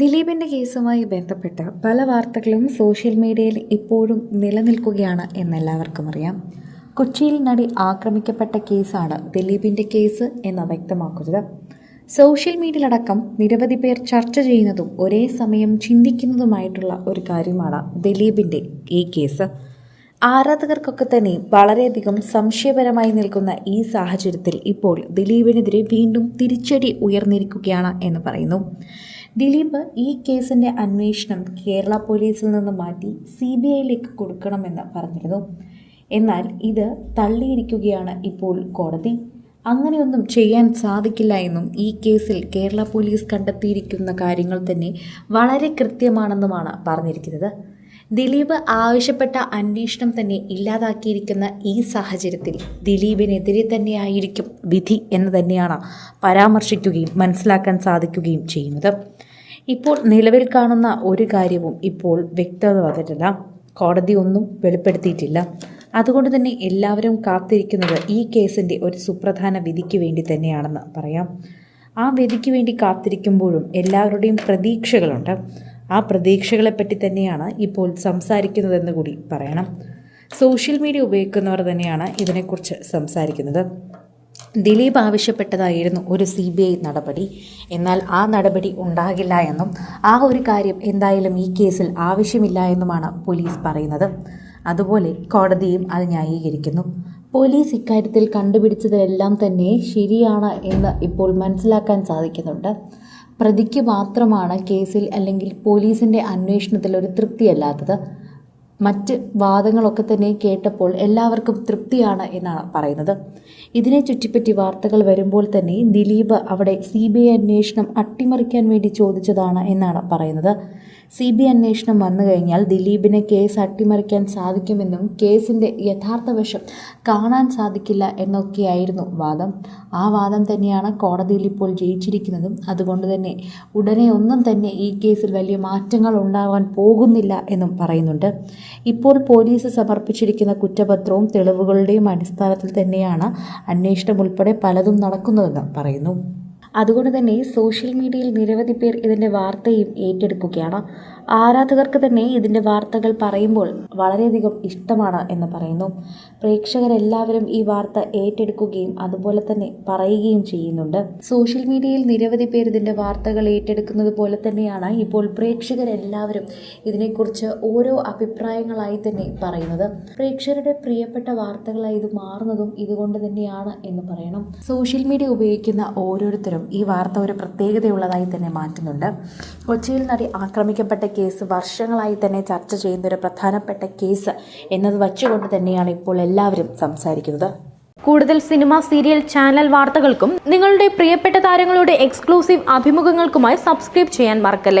ദിലീപിന്റെ കേസുമായി ബന്ധപ്പെട്ട് പല വാർത്തകളും സോഷ്യൽ മീഡിയയിൽ ഇപ്പോഴും നിലനിൽക്കുകയാണ് എന്നെല്ലാവർക്കും അറിയാം. കൊച്ചിയിൽ നടി ആക്രമിക്കപ്പെട്ട കേസാണ് ദിലീപിന്റെ കേസ് എന്ന് വ്യക്തമാക്കുന്നത്. സോഷ്യൽ മീഡിയയിലടക്കം നിരവധി പേർ ചർച്ച ചെയ്യുന്നതും ഒരേ സമയം ചിന്തിക്കുന്നതുമായിട്ടുള്ള ഒരു കാര്യമാണ് ദിലീപിന്റെ ഈ കേസ്. ആരാധകർക്കൊക്കെ തന്നെ വളരെയധികം സംശയപരമായി നിൽക്കുന്ന ഈ സാഹചര്യത്തിൽ ഇപ്പോൾ ദിലീപിനെതിരെ വീണ്ടും തിരിച്ചടി ഉയർന്നിരിക്കുകയാണ് എന്ന് പറയുന്നു. ദിലീപ് ഈ കേസിന്റെ അന്വേഷണം കേരള പോലീസിൽ നിന്ന് മാറ്റി സി ബി ഐയിലേക്ക് കൊടുക്കണമെന്ന് പറഞ്ഞിരുന്നു. എന്നാൽ ഇത് തള്ളിയിരിക്കുകയാണ് ഇപ്പോൾ കോടതി. അങ്ങനെയൊന്നും ചെയ്യാൻ സാധിക്കില്ല എന്നും ഈ കേസിൽ കേരള പോലീസ് കണ്ടെത്തിയിരിക്കുന്ന കാര്യങ്ങൾ തന്നെ വളരെ കൃത്യമാണെന്നുമാണ് പറഞ്ഞിരിക്കുന്നത്. ദിലീപ് ആവശ്യപ്പെട്ട അന്വേഷണം തന്നെ ഇല്ലാതാക്കിയിരിക്കുന്ന ഈ സാഹചര്യത്തിൽ ദിലീപിനെതിരെ തന്നെയായിരിക്കും വിധി എന്ന് തന്നെയാണ് പരാമർശിക്കുകയും മനസ്സിലാക്കാൻ സാധിക്കുകയും ചെയ്യുന്നത്. ഇപ്പോൾ നിലവിൽ കാണുന്ന ഒരു കാര്യവും ഇപ്പോൾ വ്യക്തത വന്നിട്ടില്ല കോടതി ഒന്നും വെളിപ്പെടുത്തിയിട്ടില്ല. അതുകൊണ്ട് തന്നെ എല്ലാവരും കാത്തിരിക്കുന്നത് ഈ കേസിന്റെ ഒരു സുപ്രധാന വിധിക്ക് വേണ്ടി തന്നെയാണെന്ന് പറയാം. ആ വിധിക്ക് വേണ്ടി കാത്തിരിക്കുമ്പോഴും എല്ലാവരുടെയും പ്രതീക്ഷകളുണ്ട്. ആ പ്രതീക്ഷകളെപ്പറ്റി തന്നെയാണ് ഇപ്പോൾ സംസാരിക്കുന്നതെന്ന് കൂടി പറയണം. സോഷ്യൽ മീഡിയ ഉപയോഗിക്കുന്നവർ തന്നെയാണ് ഇതിനെക്കുറിച്ച് സംസാരിക്കുന്നത്. ദിലീപ് ആവശ്യപ്പെട്ടതായിരുന്നു ഒരു സി ബി ഐ നടപടി. എന്നാൽ ആ നടപടി ഉണ്ടാകില്ല എന്നും ആ ഒരു കാര്യം എന്തായാലും ഈ കേസിൽ ആവശ്യമില്ല എന്നുമാണ് പോലീസ് പറയുന്നത്. അതുപോലെ കോടതിയും അത് ന്യായീകരിക്കുന്നു. പോലീസ് ഇക്കാര്യത്തിൽ കണ്ടുപിടിച്ചതെല്ലാം തന്നെ ശരിയാണ് എന്ന് ഇപ്പോൾ മനസ്സിലാക്കാൻ സാധിക്കുന്നുണ്ട്. പ്രതിക്ക് മാത്രമാണ് കേസിൽ അല്ലെങ്കിൽ പോലീസിന്റെ അന്വേഷണത്തിൽ ഒരു തൃപ്തിയല്ലാത്തത്. മറ്റ് വാദങ്ങളൊക്കെ തന്നെ കേട്ടപ്പോൾ എല്ലാവർക്കും തൃപ്തിയാണ് എന്നാണ് പറയുന്നത്. ഇതിനെ ചുറ്റിപ്പറ്റി വാർത്തകൾ വരുമ്പോൾ തന്നെ ദിലീപ് അവിടെ സി ബി ഐ അന്വേഷണം അട്ടിമറിക്കാൻ വേണ്ടി ചോദിച്ചതാണ് എന്നാണ് പറയുന്നത്. സി ബി അന്വേഷണം വന്നു കഴിഞ്ഞാൽ ദിലീപിനെ കേസ് അട്ടിമറിക്കാൻ സാധിക്കുമെന്നും കേസിന്റെ യഥാർത്ഥ വശം കാണാൻ സാധിക്കില്ല എന്നൊക്കെയായിരുന്നു വാദം. ആ വാദം തന്നെയാണ് കോടതിയിൽ ഇപ്പോൾ ജയിച്ചിരിക്കുന്നതും. അതുകൊണ്ട് തന്നെ ഉടനെ ഒന്നും തന്നെ ഈ കേസിൽ വലിയ മാറ്റങ്ങൾ ഉണ്ടാവാൻ പോകുന്നില്ല എന്നും പറയുന്നുണ്ട്. ഇപ്പോൾ പോലീസ് സമർപ്പിച്ചിരിക്കുന്ന കുറ്റപത്രവും തെളിവുകളുടെയും അടിസ്ഥാനത്തിൽ തന്നെയാണ് അന്വേഷണം ഉൾപ്പെടെ പലതും നടക്കുന്നതെന്ന് പറയുന്നു. അതുകൊണ്ട് തന്നെ സോഷ്യൽ മീഡിയയിൽ നിരവധി പേർ ഇതിന്റെ വാർത്തയും ഏറ്റെടുക്കുകയാണ്. ആരാധകർക്ക് തന്നെ ഇതിന്റെ വാർത്തകൾ പറയുമ്പോൾ വളരെയധികം ഇഷ്ടമാണ് എന്ന് പറയുന്നു. പ്രേക്ഷകരെല്ലാവരും ഈ വാർത്ത ഏറ്റെടുക്കുകയും അതുപോലെ തന്നെ പറയുകയും ചെയ്യുന്നുണ്ട്. സോഷ്യൽ മീഡിയയിൽ നിരവധി പേർ ഇതിന്റെ വാർത്തകൾ ഏറ്റെടുക്കുന്നത് പോലെ തന്നെയാണ് ഇപ്പോൾ പ്രേക്ഷകരെല്ലാവരും ഇതിനെക്കുറിച്ച് ഓരോ അഭിപ്രായങ്ങളായി തന്നെ പറയുന്നത്. പ്രേക്ഷകരുടെ പ്രിയപ്പെട്ട വാർത്തകളായി ഇത് മാറുന്നതും ഇതുകൊണ്ട് തന്നെയാണ് എന്ന് പറയണം. സോഷ്യൽ മീഡിയ ഉപയോഗിക്കുന്ന ഓരോരുത്തരും ഈ വാർത്ത ഒരു പ്രത്യേകതയുള്ളതായി തന്നെ മാറ്റുന്നുണ്ട്. കൊച്ചിയിൽ നടി ആക്രമിക്കപ്പെട്ട കേസ് വർഷങ്ങളായി തന്നെ ചർച്ച ചെയ്യുന്ന ഒരു പ്രധാനപ്പെട്ട കേസ് എന്നത് വച്ചുകൊണ്ട് തന്നെയാണ് ഇപ്പോൾ എല്ലാവരും സംസാരിക്കുന്നത്. കൂടുതൽ സിനിമ സീരിയൽ ചാനൽ വാർത്തകൾക്കും നിങ്ങളുടെ പ്രിയപ്പെട്ട താരങ്ങളുടെ എക്സ്ക്ലൂസീവ് അഭിമുഖങ്ങൾക്കുമായി സബ്സ്ക്രൈബ് ചെയ്യാൻ മറക്കല്ലേ?